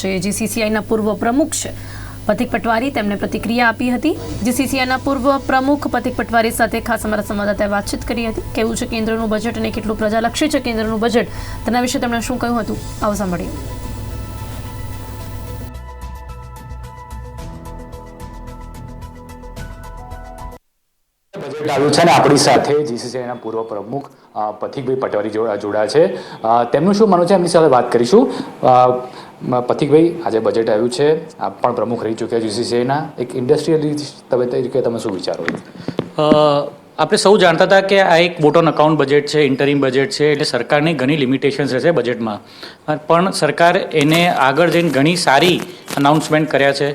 જે જીસીસીઆઈના પૂર્વ પ્રમુખ છે. પથિક પટવારી તેમણે પ્રતિક્રિયા આપી હતી. જીસીસીઆઈના પૂર્વ પ્રમુખ પથિક પટવારી સાથે ખાસ અમારા સંવાદદાતાએ વાતચીત કરી હતી. કેવું છે કેન્દ્રનું બજેટ અને કેટલું પ્રજાલક્ષી છે કેન્દ્રનું બજેટ તેના વિશે તેમણે શું કહ્યું હતું? આવો સાંભળીએ. બજેટ આવ્યું છે ને આપણી સાથે જીસીસીઆઈના પૂર્વ પ્રમુખ પથિકભાઈ પટવારી જોડા છે. તેમનું શું માનવું છે? એમની સાથે વાત કરીશું. પથિકભાઈ, આજે બજેટ આવ્યું છે. આપ પણ પ્રમુખ રહી ચૂક્યા જીસીસીઆઈના એક ઇન્ડસ્ટ્રીયલિસ્ટ તમે તરીકે તમે શું વિચારો આપણે સૌ જાણતા હતા કે આ એક બોટોન અકાઉન્ટ બજેટ છે ઇન્ટરિમ બજેટ છે, એટલે સરકારની ઘણી લિમિટેશન્સ રહેશે બજેટમાં પણ સરકાર એને આગળ જઈને ઘણી સારી અનાઉન્સમેન્ટ કર્યા છે.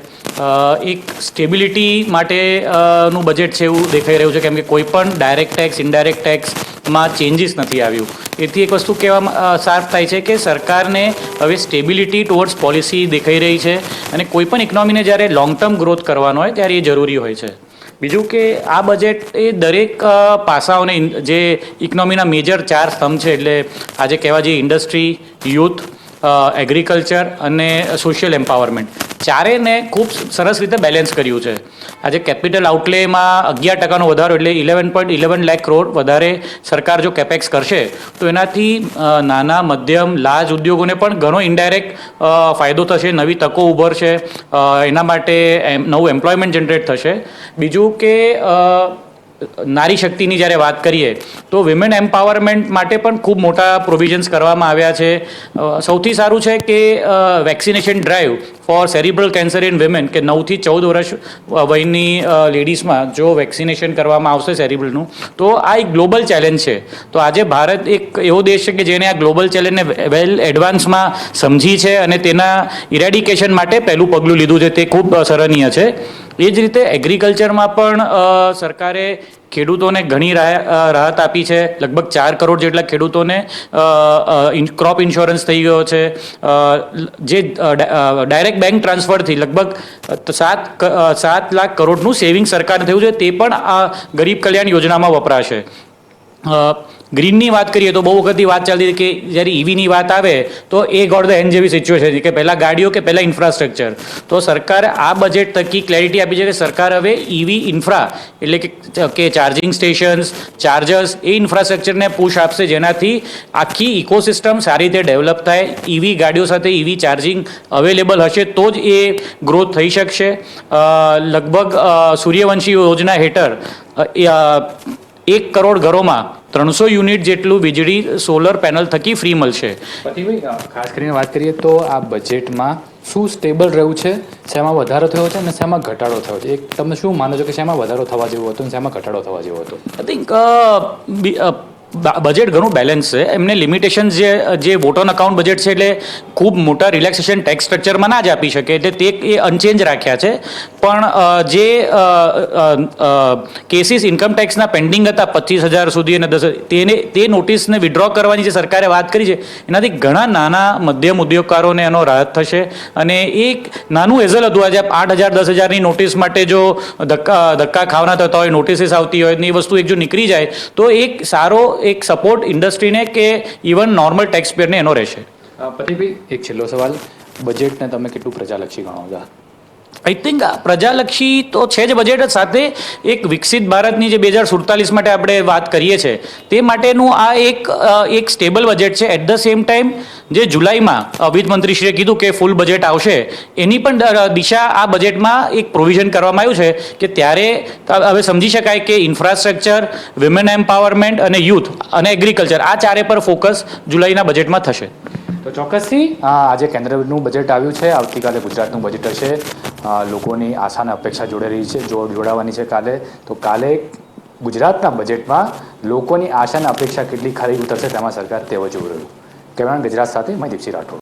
એક સ્ટેબિલિટી માટેનું બજેટ છે એવું દેખાઈ રહ્યું છે, કેમ કે કોઈ પણ ડાયરેક્ટ ટેક્સ ઇનડાયરેક્ટ ટેક્સમાં ચેન્જીસ નથી આવ્યું. એથી એક વસ્તુ કહેવામાં સાફ થાય છે કે સરકારને હવે સ્ટેબિલિટી ટુવર્ડ્સ પોલિસી દેખાઈ રહી છે અને કોઈપણ ઇકોનોમીને જ્યારે લોંગ ટર્મ ગ્રોથ કરવાનો હોય ત્યારે એ જરૂરી હોય છે. બીજું કે આ બજેટ એ દરેક પાસાઓને જે ઇકોનોમીના મેજર ચાર સ્તંભ છે એટલે આજે કહેવા જઈએ ઇન્ડસ્ટ્રી યુથ એગ્રીકલ્ચર અને સોશિયલ એમ્પાવરમેન્ટ ચારેને ખૂબ સરસ રીતે બેલેન્સ કર્યું છે. આજે કેપિટલ આઉટલેમાં અગિયાર ટકાનો વધારો એટલે eleven point eleven lakh crore વધારે સરકાર જો કેપેક્સ કરશે, તો એનાથી નાના, મધ્યમ લાર્જ ઉદ્યોગોને પણ ઘણો ઇન્ડાયરેક્ટ ફાયદો થશે, નવી તકો ઉભરશે એના માટે નવું એમ્પ્લોયમેન્ટ જનરેટ થશે. બીજું કે નારી શક્તિની જ્યારે વાત કરીએ, તો વિમેન એમ્પાવરમેન્ટ માટે પણ ખૂબ મોટા પ્રોવિઝન્સ કરવામાં આવ્યા છે. સૌથી સારું છે કે vaccination drive for cerebral cancer in women કે નવથી ચૌદ વર્ષ વયની લેડીઝમાં જો વેક્સિનેશન કરવામાં આવશે સેરિબ્રલનું તો આ એક ગ્લોબલ ચેલેન્જ છે. તો આજે ભારત એક એવો દેશ છે કે જેને આ ગ્લોબલ ચેલેન્જને વેલ એડવાન્સમાં સમજી છે અને તેના ઇરેડિકેશન માટે પહેલું પગલું લીધું છે. તે ખૂબ સરાહનીય છે. એ જ રીતે એગ્રીકલ્ચરમાં પણ સરકારે ખેડૂતોને ઘણી રાહ- રાહત આપી છે. લગભગ ચાર કરોડ જેટલા ખેડૂતોને ક્રોપ ઇન્સ્યોરન્સ થઈ ગયો છે. જે ડાયરેક્ટ બેંક ટ્રાન્સફરથી લગભગ સાત સાત લાખ કરોડનું સેવિંગ સરકારને થયું છે, તે પણ આ ગરીબ કલ્યાણ યોજનામાં વપરાશે. ગ્રીનની વાત કરીએ તો બહુ વખતથી વાત ચાલતી હતી કે જ્યારે ઈવીની વાત આવે તો એ ગોડ ધ એન્ડ જેવી સિચ્યુએશન છે કે પહેલાં ગાડીઓ કે પહેલાં ઇન્ફ્રાસ્ટ્રક્ચર તો સરકારે આ બજેટ થકી ક્લેરિટી આપી છે કે સરકાર હવે ઈવી ઇન્ફ્રા એટલે કે ચાર્જિંગ સ્ટેશન્સ ચાર્જર્સ એ ઇન્ફ્રાસ્ટ્રક્ચરને પુશ આપશે જેનાથી આખી ઇકોસિસ્ટમ સારી રીતે ડેવલપ થાય ઈવી ગાડીઓ સાથે ઈવી ચાર્જિંગ અવેલેબલ હશે તો જ એ ગ્રોથ થઈ શકશે. લગભગ સૂર્યવંશી યોજના હેઠળ એક કરોડ ઘરોમાં ત્રણસો યુનિટ જેટલું વીજળી સોલર પેનલ થકી ફ્રી મળશે. ખાસ કરીને વાત કરીએ તો આ બજેટમાં શું સ્ટેબલ રહ્યું છે? શેમાં વધારો થયો છે અને શેમાં ઘટાડો થયો છે? એક તમે શું માનો છો કે શેમાં વધારો થવા જેવો હતો અને શેમાં ઘટાડો થવા જેવો હતો? આઈ થિંક બજેટ ઘણું બેલેન્સ છે. એમને લિમિટેશન જે જે વોટ ઓન અકાઉન્ટ બજેટ છે એટલે ખૂબ મોટા રિલેક્સેશન ટેક્સ સ્ટ્રક્ચરમાં ના જ આપી શકે. એટલે તે એ અનચેન્જ રાખ્યા છે. પણ જે કેસીસ ઇન્કમ ટેક્સના પેન્ડિંગ હતા પચીસ હજાર સુધી અને દસ તેને, તે નોટિસને વિડ્રો કરવાની જે સરકારે વાત કરી છે, એનાથી ઘણા નાના મધ્યમ ઉદ્યોગકારોને એનો રાહત થશે. અને એક નાનું એઝલ હતું આજે આઠ હજાર, દસ હજારની નોટિસ માટે જો ધક્કા ધક્કા ખાવાના થતા હોય નોટિસીસ આવતી હોય એ વસ્તુ એક જો નીકળી જાય, તો એક સારો એક સપોર્ટ ઇન્ડસ્ટ્રીને કે ઇવન નોર્મલ ટેક્સ પેયરને એનો રહેશે? અ, એક છેલ્લો સવાલ. બજેટને તમે કેટલું પ્રજાલક્ષી ગણો છો? આઈ થિંક પ્રજાલક્ષી તો છે જ બજેટ સાથે એક વિકસિત ભારતની જે બે હજાર સુડતાલીસ માટે આપણે વાત કરીએ છીએ, તે માટેનું આ એક એક સ્ટેબલ બજેટ છે. એટ ધ સેમ ટાઈમ જે જુલાઈમાં વિત્ત મંત્રીશ્રીએ કીધું કે ફૂલ બજેટ આવશે, એની પણ દિશા આ બજેટમાં એક પ્રોવિઝન કરવામાં આવ્યું છે કે ત્યારે હવે સમજી શકાય કે ઇન્ફ્રાસ્ટ્રક્ચર વિમેન એમ્પાવરમેન્ટ અને યુથ અને એગ્રીકલ્ચર આ ચારે પર ફોકસ જુલાઈના બજેટમાં થશે. તો ચોક્કસથી આજે કેન્દ્રનું બજેટ આવ્યું છે. આવતીકાલે ગુજરાતનું બજેટ હશે. લોકોની આશા અને અપેક્ષા જોડાઈ રહી છે, જો જોડાવાની છે કાલે, તો કાલે ગુજરાતના બજેટમાં લોકોની આશા અને અપેક્ષા કેટલી ખરી ઉતરશે તેમાં સરકાર તેઓ જોઈ રહ્યું કેમેરામેન ગુજરાત સાથે મેં દીપસી રાઠોડ.